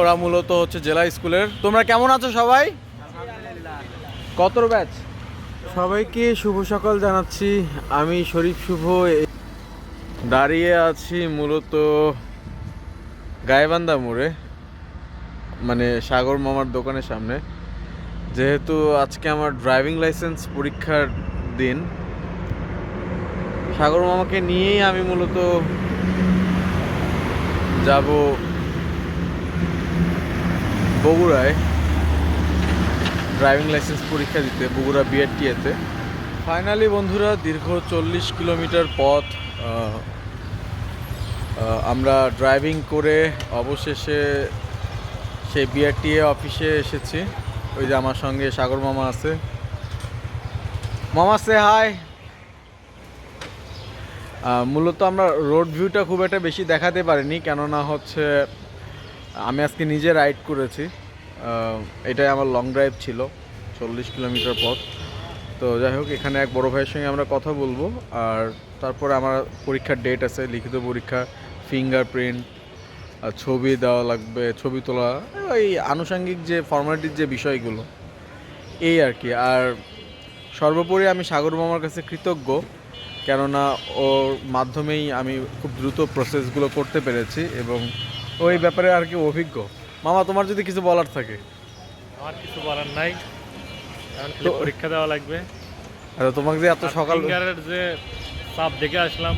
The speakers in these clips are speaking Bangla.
ওরা মূলত হচ্ছে জেলা স্কুলের। তোমরা কেমন আছো সবাই? কত ব্যাচ? সবাইকে শুভ সকাল জানাচ্ছি। আমি শরীফ শুভ। দাঁড়িয়ে আছি মূলত গায়েবান্ধা মোড়ে মানে সাগর মামার দোকানের সামনে। যেহেতু আজকে আমার ড্রাইভিং লাইসেন্স পরীক্ষার দিন সাগর মামাকে নিয়েই আমি মূলত যাব বগুড়ায় ড্রাইভিং লাইসেন্স পরীক্ষা দিতে, বগুড়া বিআরটিএতে। ফাইনালি বন্ধুরা, দীর্ঘ চল্লিশ কিলোমিটার পথ আমরা ড্রাইভিং করে অবশেষে সেই বিআরটিএ অফিসে এসেছি। ওই যে আমার সঙ্গে সাগর মামা আছে। মামা সে হাই মূলত আমরা রোড ভিউটা খুব একটা বেশি দেখাতে পারিনি, কেননা হচ্ছে আমি আজকে নিজে রাইড করেছি। এটাই আমার লং ড্রাইভ ছিল, চল্লিশ কিলোমিটার পথ। তো যাই হোক, এখানে এক বড় ভাইয়ের সঙ্গে আমরা কথা বলব। আর তারপরে আমার পরীক্ষার ডেট আছে, লিখিত পরীক্ষা ফিঙ্গারপ্রিন্ট ছবি দেওয়া লাগবে, ছবি তোলা, ওই আনুষঙ্গিক যে ফর্মালিটির যে বিষয়গুলো, এই আর কি। আর সর্বোপরি আমি সাগর মামার কাছে কৃতজ্ঞ, কেননা ওর মাধ্যমেই আমি খুব দ্রুত প্রসেসগুলো করতে পেরেছি এবং ওই ব্যাপারে আর কি অভিজ্ঞ। মামা তোমার যদি কিছু বলার থাকে। আমার কিছু বলার নাই। এখন খালি তো- পরীক্ষা দেওয়া লাগবে। আর তোমাকে যে এত সকাল ফিঙ্গারের যে চাপ দেখে আসলাম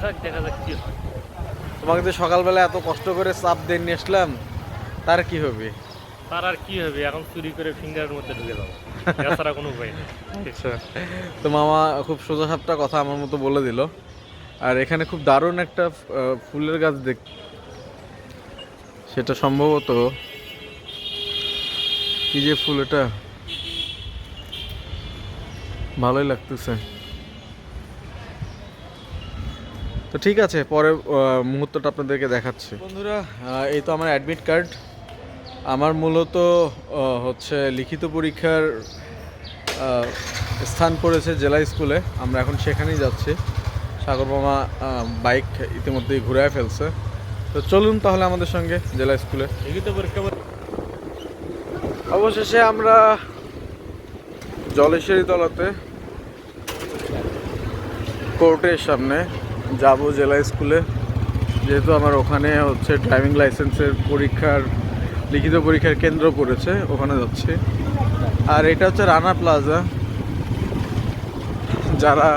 থাক, দেখা যাক কি হয়। তোমাকে যে সকালবেলা এত কষ্ট করে চাপ দিয়ে নিয়ে আসলাম তার কি হবে? তার আর কি হবে? এখন চুরি করে ফিঙ্গারের মধ্যে ঢুকে যাব। এছাড়া কোনো উপায় নেই। আচ্ছা। তো মামা খুব সোজা সাপটা কথা আমার মতো বলে দিল। আর এখানে খুব দারুণ একটা ফুলের গাছ দেখ সেটা সম্ভবত কি যে ফুল এটা? ভালোই লাগতেছে। তো ঠিক আছে পরে মুহূর্তটা আপনাদেরকে দেখাচ্ছি। বন্ধুরা এই তো আমার অ্যাডমিট কার্ড আমার মূলত হচ্ছে লিখিত পরীক্ষার স্থান পড়েছে জেলা স্কুলে। আমরা এখন সেখানেই যাচ্ছি। সাগর মামা আহ, বাইক ইতিমধ্যেই ঘুরায় ফেলছে। তো চলুন তাহলে আমাদের সঙ্গে জেলা স্কুলে। অবশেষে আমরা জলেশ্বরী তলাতে কোর্টের সামনে যাব জেলা স্কুলে। যেহেতু আমার ওখানে হচ্ছে ড্রাইভিং লাইসেন্সের পরীক্ষার, লিখিত পরীক্ষার কেন্দ্র পড়েছে, ওখানে যাচ্ছি। আর এটা হচ্ছে রানা প্লাজা। যারা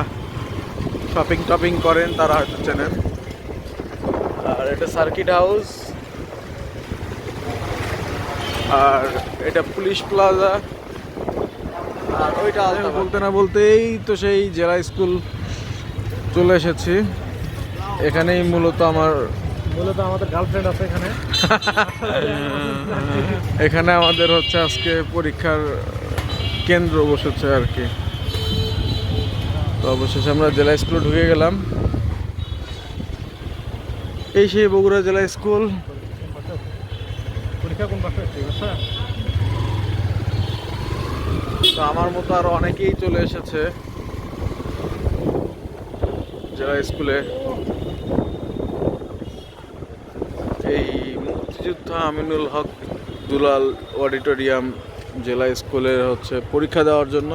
শপিং টপিং করেন তারা হয়তো চেনেন। আর এটা সার্কিট হাউস আর এটা পুলিশ প্লাজা আর ওইটা আলাদা বলতে না বলতেই তো সেই জেলা স্কুল চলে এসেছি। এখানেই মূলত আমার মূলত আমাদের গার্লফ্রেন্ড আছে এখানে। এখানে আমাদের হচ্ছে আজকে পরীক্ষার কেন্দ্র বসেছে আর কি। তো অবশেষে আমরা জেলা স্কুলে ঢুকে গেলাম। এই সেই বগুড়া জেলা স্কুল। আছে? তো আমার মতো আরও অনেকেই চলে এসেছে জেলা স্কুলে। এই মুক্তিযোদ্ধা আমিনুল হক দুলাল অডিটোরিয়াম জেলা স্কুলের হচ্ছে পরীক্ষা দেওয়ার জন্য।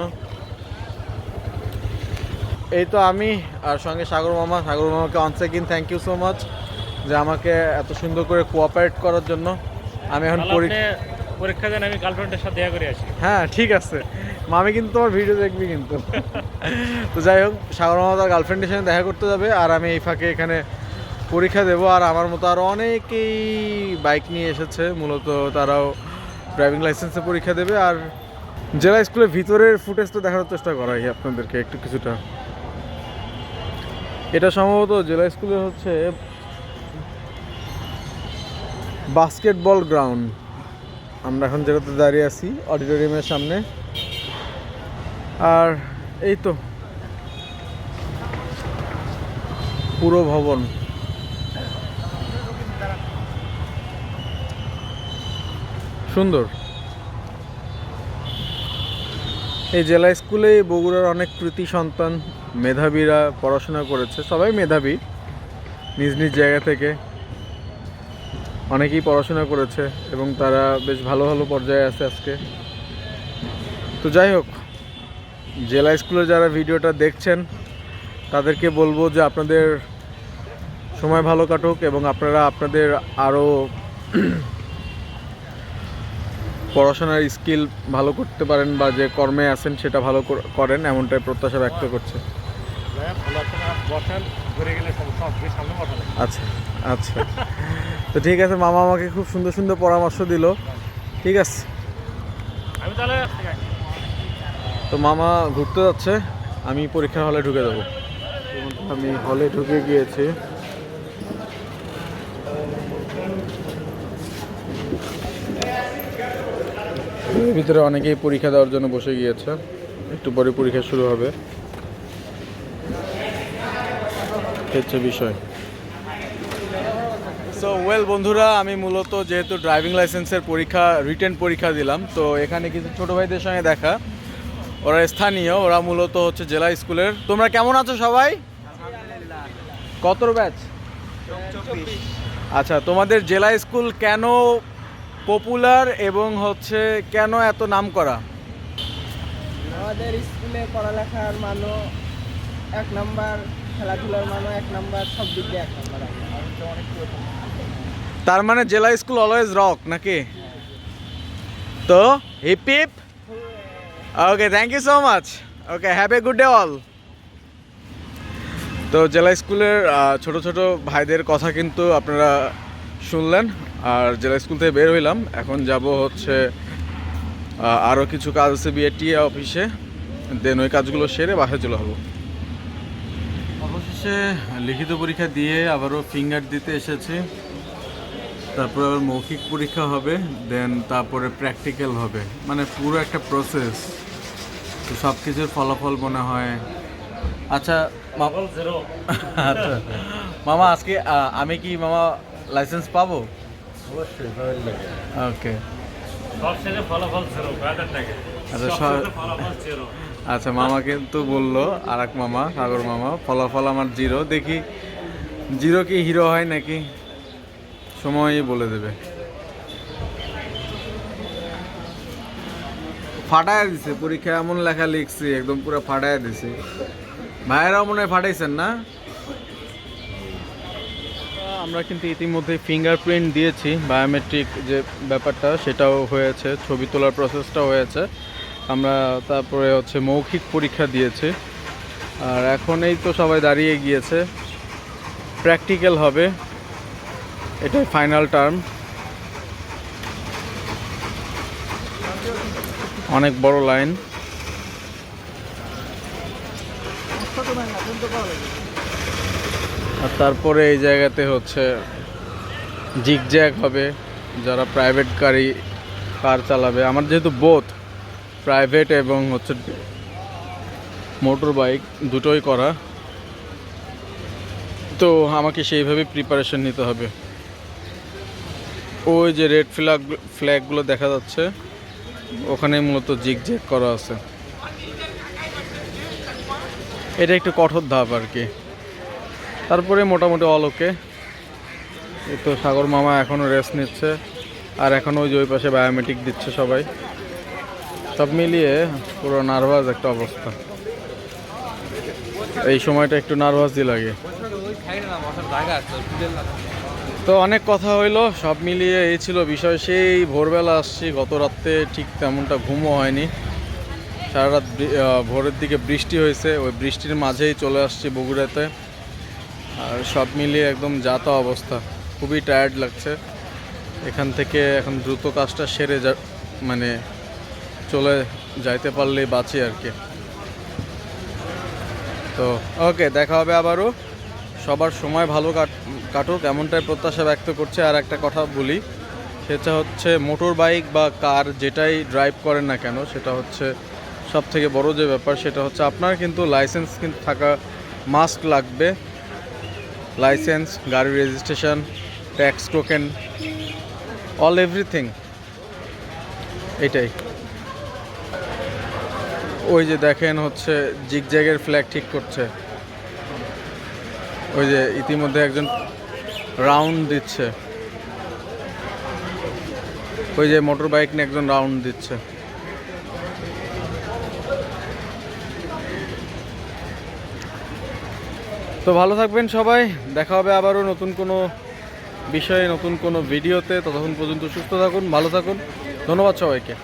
এই তো আমি আর সঙ্গে সাগর মামা। সাগর মামাকে on second thank you so much যে আমাকে এত সুন্দর করে কোঅপারেট করার জন্য আমি এখন পরীক্ষা দেন আমি গার্লফ্রেন্ডের সাথে দেখা করে আসি। হ্যাঁ ঠিক আছে। মামি কিন্তু তোমার ভিডিও দেখবি কিন্তু। তো যাই হোক সাগর মামা তার গার্লফ্রেন্ডের সাথে দেখা করতে যাবে আর আমি এই ফাঁকে এখানে পরীক্ষা দেবো। আর আমার মতো আরও অনেকেই বাইক নিয়ে এসেছে। মূলত তারাও ড্রাইভিং লাইসেন্সে পরীক্ষা দেবে। আর জেলা স্কুলের ভিতরের ফুটেজ তো দেখানোর চেষ্টা করাই আপনাদেরকে একটু কিছুটা। এটা সম্ভবত জেলা স্কুলে হচ্ছে বাস্কেটবল গ্রাউন্ড। আমরা এখন যেটাতে দাঁড়িয়ে আছি, অডিটোরিয়ামের সামনে। আর এই তো, পুরো ভবন। সুন্দর। এই জেলা স্কুলে বগুড়ার অনেক কৃতি সন্তান, মেধাবীরা পড়াশোনা করেছে, সবাই মেধাবী, নিজ নিজ জায়গা থেকে। অনেকেই পড়াশোনা করেছে এবং তারা বেশ ভালো ভালো পর্যায়ে আছে আজকে। তো যাই হোক, জেলা স্কুলে যারা ভিডিওটা দেখছেন, তাদেরকে বলব যে আপনাদের সময় ভালো কাটুক এবং আপনারা আপনাদের আরও পড়াশোনার স্কিল ভালো করতে পারেন বা যে কর্মে আছেন সেটা ভালো করেন, এমনটাই প্রত্যাশা ব্যক্ত করছে। আচ্ছা আচ্ছা। তো ঠিক আছে মামা আমাকে খুব সুন্দর সুন্দর পরামর্শ দিল। ঠিক আছে। আমি তাহলে তো মামা ঘুরতে যাচ্ছে আমি পরীক্ষা হলে ঢুকে দেবো আমি হলে ঢুকে গিয়েছি। ভিতরে অনেকেই পরীক্ষা দেওয়ার জন্য বসে গিয়েছে। একটু পরে পরীক্ষা শুরু হবে। হচ্ছে বিষয়। সো ওয়েল বন্ধুরা আমি মূলত যেহেতু ড্রাইভিং লাইসেন্সের পরীক্ষা রিটেন পরীক্ষা দিলাম তো এখানে কিছু ছোট ভাইদের সঙ্গে দেখা। ওরা স্থানীয় ওরা মূলত হচ্ছে জেলা স্কুলের। তোমরা কেমন আছো সবাই? কত ব্যাচ? আচ্ছা তোমাদের জেলা স্কুল কেন পপুলার এবং হচ্ছে কেন এত নাম করা আমাদের স্কুলে পড়ালেখার মানও এক নাম্বার। খেলাধুলার মানও এক নাম্বার, সব দিক দিয়ে এক নাম্বার তার মানে জেলা স্কুল অলওয়েজ রক নাকি? তো hip hip okay thank you so much okay have a good day all তো, জেলা স্কুলের ছোট ছোট ভাইদের কথা কিন্তু আপনারা শুনলেন। আর জেলা স্কুল থেকে বের হইলাম। এখন যাব হচ্ছে আরও কিছু কাজ আছে বিএটিএ অফিসে দেন ওই কাজগুলো সেরে বাসায় চলে হব অবশেষে লিখিত পরীক্ষা দিয়ে আবারও ফিঙ্গার দিতে এসেছি। তারপর আবার মৌখিক পরীক্ষা হবে দেন তারপরে প্র্যাকটিক্যাল হবে। মানে পুরো একটা প্রসেস তো সব কিছুর ফলাফল মনে হয়। আচ্ছা আচ্ছা। মামা আজকে আমি কি মামা লাইসেন্স পাবো? ওকে সব শেষে ফলাফল জিরো আচ্ছা, আচ্ছা মামা কিন্তু বলল আর এক মামা, সাগর মামা, ফলাফল আমার জিরো। দেখি, জিরো কি হিরো হয় নাকি? সময়ই বলে দেবে। ফাটায় দিছে পরীক্ষা এমন লেখা লিখছি, একদম পুরো ফাটায় দিছে। ভাইয়েরাও মনে হয় ফাটাইছেন না? আমরা কিন্তু ইতিমধ্যে ফিঙ্গারপ্রিন্ট দিয়েছি বায়োমেট্রিক যে ব্যাপারটা, সেটাও হয়েছে, ছবি তোলার প্রসেসটাও হয়েছে। আমরা তারপরে হচ্ছে মৌখিক পরীক্ষা দিয়েছি। আর এখন এই তো সবাই দাঁড়িয়ে গিয়েছে। প্র্যাকটিক্যাল হবে। এটাই ফাইনাল টার্ম অনেক বড় লাইন আর তারপরে এই জায়গাতে হচ্ছে জিগজ্যাগ হবে। যারা প্রাইভেট গাড়ি কার চালাবে। আমার যেহেতু বোথ প্রাইভেট এবং হচ্ছে মোটর বাইক দুটোই করা। তো আমাকে সেইভাবে প্রিপারেশন নিতে হবে। ওই যে রেড ফ্ল্যাগ ফ্ল্যাগগুলো দেখা যাচ্ছে ওখানে মূলত জিগজ্যাগ করা আছে। এটা একটু কঠোর ধাপ আর কি। তারপরে মোটামুটি অলোকে তো সাগর মামা এখনও রেস্ট নিচ্ছে, আর এখনও ওই যে ওই পাশে বায়োমেট্রিক দিচ্ছে সবাই। সব মিলিয়ে পুরো নার্ভাস একটা অবস্থা। এই সময়টা একটু নার্ভাসই লাগে। তো অনেক কথা হইল, সব মিলিয়ে এই ছিল বিষয়। সেই ভোরবেলা আসছি গত রাত্রে ঠিক তেমনটা ঘুমও হয়নি। সারা রাত ভোরের দিকে বৃষ্টি হয়েছে, ওই বৃষ্টির মাঝেই চলে আসছি বগুড়াতে। আর সব মিলিয়ে একদম যাতা অবস্থা, খুবই টায়ার্ড লাগছে। এখান থেকে এখন দ্রুত কাজটা সেরে যা মানে চলে যাইতে পারলেই বাঁচি আর কি। তো ওকে দেখা হবে আবারও। সবার সময় ভালো কাট- কাটুক, এমনটাই প্রত্যাশা ব্যক্ত করছে। আর একটা কথা বলি, সেটা হচ্ছে মোটর বাইক বা কার যেটাই ড্রাইভ করেন না কেন, সেটা হচ্ছে সব থেকে বড় যে ব্যাপার, সেটা হচ্ছে আপনার কিন্তু লাইসেন্স কিন্তু থাকা মাস্ক লাগবে। লাইসেন্স গাড়ির registration tax token all everything এটাই। ওই যে দেখেন হচ্ছে জিগজ্যাগের ফ্ল্যাগ ঠিক করছে। ওই যে ইতিমধ্যে একজন রাউন্ড দিচ্ছে। ওই যে মোটর বাইক নিয়ে একজন রাউন্ড দিচ্ছে। তো ভালো থাকবেন সবাই, দেখা হবে আবারও নতুন কোনো বিষয়ে, নতুন কোনো ভিডিওতে ততক্ষণ পর্যন্ত সুস্থ থাকুন, ভালো থাকুন। ধন্যবাদ সবাইকে।